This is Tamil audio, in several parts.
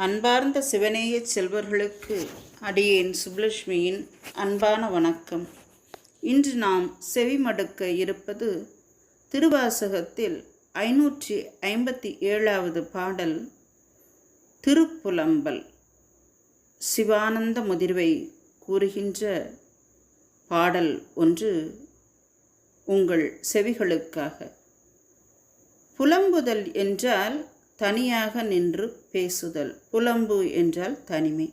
அன்பார்ந்த சிவநேய செல்வர்களுக்கு அடியேன் சுப்லட்சுமியின் அன்பான வணக்கம். இன்று நாம் செவிமடுக்க இருப்பது திருவாசகத்தில் ஐநூற்றி ஐம்பத்தி ஏழாவது பாடல் திருப்புலம்பல். சிவானந்த முதிர்வை கூறுகின்ற பாடல் ஒன்று உங்கள் செவிகளுக்காக. புலம்புதல் என்றால் தனியாக நின்று பேசுதல். புலம்பு என்றால் தனிமை.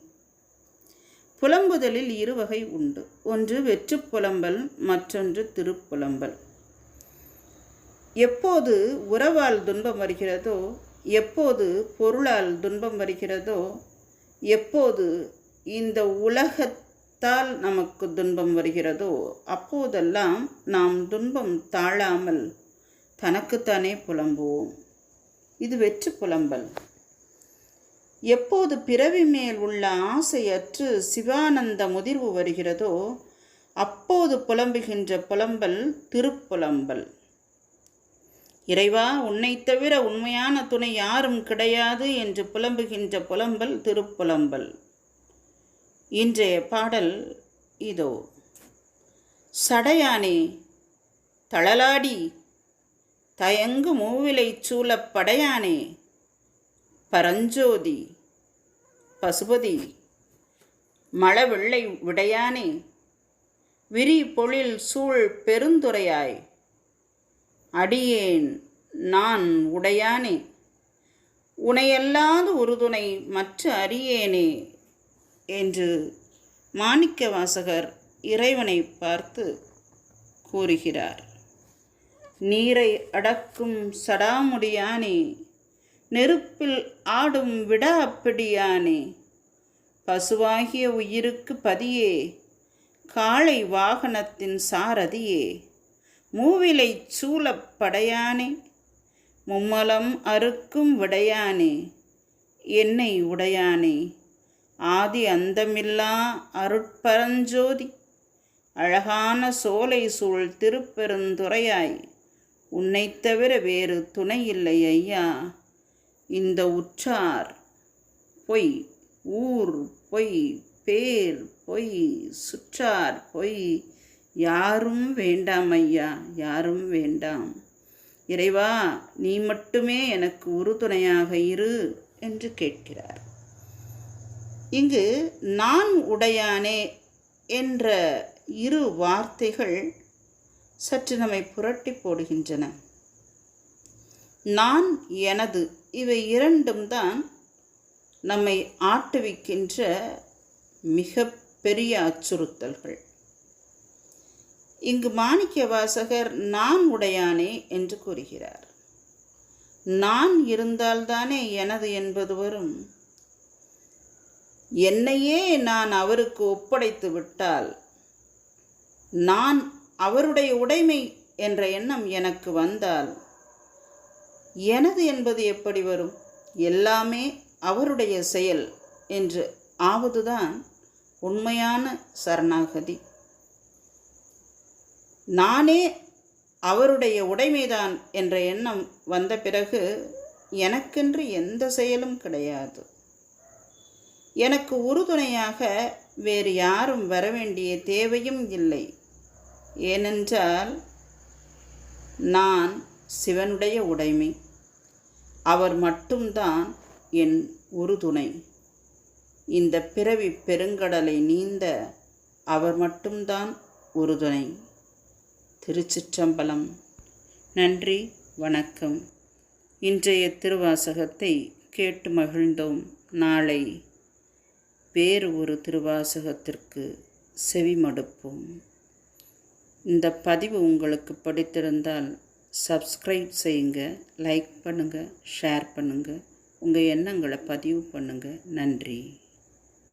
புலம்புதலில் இரு வகை உண்டு. ஒன்று வெற்று புலம்பல் மற்றொன்று திருப்புலம்பல். எப்போது உறவால் துன்பம் வருகிறதோ எப்போது பொருளால் துன்பம் வருகிறதோ எப்போது இந்த உலகத்தால் நமக்கு துன்பம் வருகிறதோ அப்போதெல்லாம் நாம் துன்பம் தாழாமல் தனக்குத்தானே புலம்புவோம். இது வெற்று புலம்பல். எப்போது பிறவி மேல் உள்ள ஆசையற்று சிவானந்த முதிர்வு வருகிறதோ அப்போது புலம்புகின்ற புலம்பல் திருப்புலம்பல். இறைவா உன்னை தவிர உண்மையான துணை யாரும் கிடையாது என்று புலம்புகின்ற புலம்பல் திருப்புலம்பல். இன்றைய பாடல் இதோ. சடையானே தளலாடி தயங்கு மூவிலை சூழப் படையானே. பரஞ்சோதி பசுபதி மழவெள்ளை விடையானே விரி பொழில் சூழ் பெருந்துரையாய் அடியேன் நான் உடையானே. உனையல்லாது உறுதுணை மற்ற அறியேனே என்று மாணிக்க வாசகர் இறைவனை பார்த்து கூறுகிறார். நீரை அடக்கும் சடாமுடியானே. நெருப்பில் ஆடும் விடாப்பிடியானே. பசுவாகிய உயிருக்கு பதியே. காளை வாகனத்தின் சாரதியே. மூவிலை சூழப்படையானே மும்மலம் அறுக்கும் விடையானே. என்னை உடையானே. ஆதி அந்தமில்லா அருட்பரஞ்சோதி. அழகான சோலை சூழ் திருப்பெருந்துறையாய். உன்னைத் தவிர வேறு துணை இல்லை ஐயா. இந்த உற்றார் பொய் ஊர் பொய் பேர் பொய் சுற்றார் பொய் யாரும் வேண்டாம் ஐயா யாரும் வேண்டாம். இறைவா நீ மட்டுமே எனக்கு உறுதுணையாக இரு என்று கேட்கிறார். இங்கு நான் உடையானே என்ற இரு வார்த்தைகள் சற்று நம்மை புரட்டி போடுகின்றன. நான் எனது இவை இரண்டும் தான் நம்மை ஆட்டுவிக்கின்ற மிக பெரிய அச்சுறுத்தல்கள். இங்கு மாணிக்க வாசகர் நான் உடையானே என்று கூறுகிறார். நான் இருந்தால்தானே எனது என்பது வரும். என்னையே நான் அவருக்கு ஒப்படைத்து விட்டால் நான் அவருடைய உடைமை என்ற எண்ணம் எனக்கு வந்தால் எனது என்பது எப்படி வரும்? எல்லாமே அவருடைய செயல் என்று ஆவதுதான் உண்மையான சரணாகதி. நானே அவருடைய உடைமைதான் என்ற எண்ணம் வந்த பிறகு எனக்கென்று எந்த செயலும் கிடையாது. எனக்கு உறுதுணையாக வேறு யாரும் வர வேண்டிய தேவையும் இல்லை. ஏனென்றால் நான் சிவனுடைய உடைமை அவர் மட்டும்தான் என் உறுதுணை. இந்த பிறவி பெருங்கடலை நீந்த அவர் மட்டும்தான் உறுதுணை. திருச்சிற்றம்பலம். நன்றி வணக்கம். இன்றைய திருவாசகத்தை கேட்டு மகிழ்ந்தோம் நாளை. வேறு ஒரு திருவாசகத்திற்கு செவிமடுப்போம். இந்த பதிவு உங்களுக்கு பிடித்திருந்தால் சப்ஸ்கிரைப் செய்யுங்க லைக் பண்ணுங்கள் ஷேர் பண்ணுங்கள் உங்கள் எண்ணங்களை பதிவு பண்ணுங்கள் நன்றி.